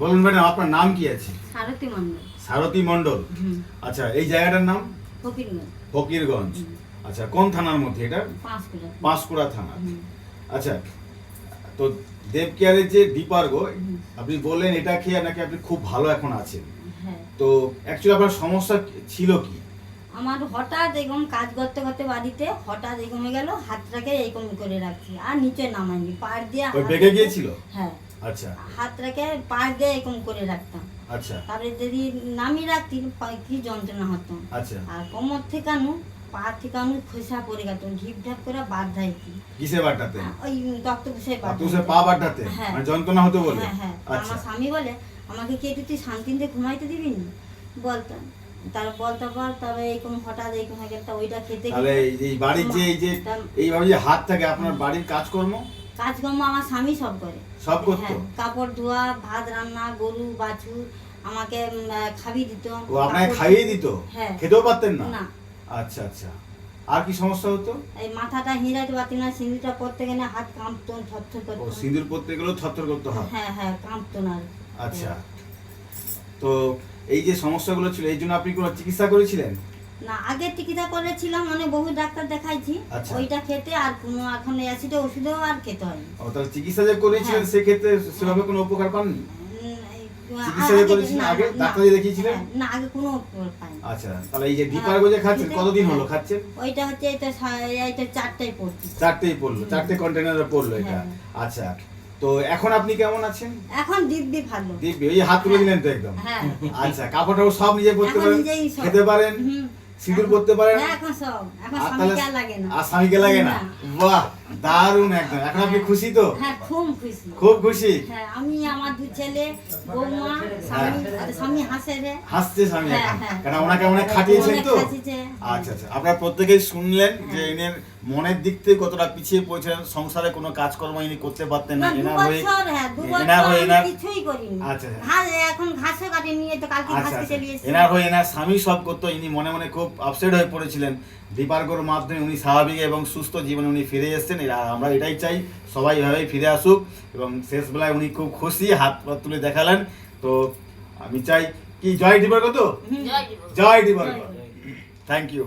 বলুন ম্যাডাম আপনার নাম কি আছে? সারথী মন্ডল সারথী মণ্ডল। আচ্ছা এই জায়গাটার নাম? ফকিরগঞ্জ। ফকিরগঞ্জ। আচ্ছা কোন থানার মধ্যে এটা? পাঁশকুড়া থানা। আচ্ছা তো দেব কেয়ারের যে ডিপার্গো। আপনি বললেন এটা খেয়ে নাকি আপনি খুব ভালো এখন আছেন। হ্যাঁ। তো অ্যাকচুয়ালি আপনার সমস্যা ছিল কি? আমার হঠাৎ এরকম কাজ করতে করতে বাড়িতে হঠাৎ এরকম হয়ে গেল হাতটাকে এরকম করে রাখছি আর নিচে নামাইনি পাড় দিয়ে বেগে গিয়েছিল? হ্যাঁ। আচ্ছা। হাতটাকে দিয়ে এরকম করে রাখতাম। আচ্ছা। তারপরে যদি নামিয়ে রাখতি কি যন্ত্রণা হতো। আচ্ছা। আর কোমর থেকে আনু পা থেকে আনু খোসা পড়ে গেত ঢিপ ঢাপ করে বাদ ধাইতি কিসে ওই তক্ত ঘুষে বাদ আপনি পা বাড্ডাতে? হ্যাঁ। মানে যন্ত্রণা হতে বলে? হ্যাঁ হ্যাঁ। আচ্ছা। আমার স্বামী বলে আমাকে কি একটু তুই শান্তিতে ঘুমাইতে দিবি না? বলতাম তার বলতে পর তবে এরকম হঠাৎ এরকম হয়ে গেল ওইটা খেতে তাহলে এই বাড়ির যে এই যে এইভাবে যে হাত থাকে আপনার বাড়ির কাজকর্ম? কাজকর্ম আমার স্বামী সব করে। সব করতো? হ্যাঁ কাপড় ধোয়া ভাত রান্না গরু বাছুর আমাকে খাবি দিত। ও আপনাকে খাইয়ে দিত? হ্যাঁ। খেতেও পারতেন না? না। আচ্ছা আচ্ছা। আর কি সমস্যা হতো? এই মাথাটা হিরাইতে পারতি না সিঁদুরটা পরতে গেলে হাত কাঁপতো থরথর ও সিঁদুর পরতে গেলেও থরথর করতে হয় হ্যাঁ হ্যাঁ কাঁপতো না আচ্ছা। তো এই যে সমস্যাগুলো ছিল এই জন্য আপনি কোনো চিকিৎসা করেছিলেন? না আগে টিকিটা করেছিলাম মানে বহু ডাক্তার দেখাইছি আচ্ছা। ওইটা খেতে আর কোনো এখন অ্যাসিডে ওষুধেও আর খেতে হয়নি ও তাহলে চিকিৎসা যে করেছিলেন হ্যাঁ। সেক্ষেত্রে সেভাবে কোনো উপকার পাননি চিকিৎসা যে করেছিলেন আগে? ডাক্তার দেখিয়েছিলেন? হ্যাঁ, না আগে কোনো উপকার পাইনি আচ্ছা তাহলে এই যে ডিপার্গো যে খাচ্ছেন হ্যাঁ। কতদিন হলো খাচ্ছেন ওইটা হচ্ছে এটা সা- চারটাই পড়ছি চারটেই পড়ল চারটে কন্টেনারে পড়ল এটা হ্যাঁ। আচ্ছা তো এখন আপনি কেমন আছেন এখন দিব্যি ভালো দিব্যি এই হাত তুলে দিলেন তো একদম হ্যাঁ আচ্ছা কাপড় টাপড় সব নিজে পরতে পারেন খেতে পারেন। সিঁদুর করতে পারে পারেন হ্যাঁ, এখন সব। এখন স্বামীকে লাগে না। আর স্বামীকে লাগে না? না। বাহ! দারুণ একদম এখন আপনি খুশি তো হ্যাঁ খুব খুশি খুব খুশি হ্যাঁ আমি আমার দু ছেলে বৌমা স্বামী স্বামী হাসে রে হাসছে স্বামী হ্যাঁ, এখন হ্যাঁ। কারণ ওনাকে অনেক খাটিয়েছেন তো হ্যাঁ। আচ্ছা আচ্ছা আপনারা প্রত্যেকেই শুনলেন যে হ্যাঁ। এনের মনের দিক থেকে কতটা পিছিয়ে পড়েছিলেন সংসারে কোনো কাজকর্ম ইনি করতে পারতেন না না, দু এনার হয়ে বছর, হ্যাঁ, এনার হয়ে কিছুই করিনি। আচ্ছা, আচ্ছা। ঘাস, এখন ঘাসও কাটিনি, এই তো কালকে আচ্ছা ঘাস আচ্ছা কেটে নিয়ে এসেছি। এনার হয়ে এনার স্বামী সব করতো ইনি মনে মনে খুব আপসেট হয়ে পড়েছিলেন দীপার্গর মাধ্যমে উনি স্বাভাবিক এবং সুস্থ জীবনে উনি ফিরে এসেছেন এরা- আমরা এটাই চাই সবাই এভাবেই ফিরে আসুক। এবং শেষ বেলায় উনি খুব খুশি হাত পা তুলে দেখালেন। তো আমি চাই কি জয় দীপার্গ তো? জয় দীপার্গ থ্যাংক ইউ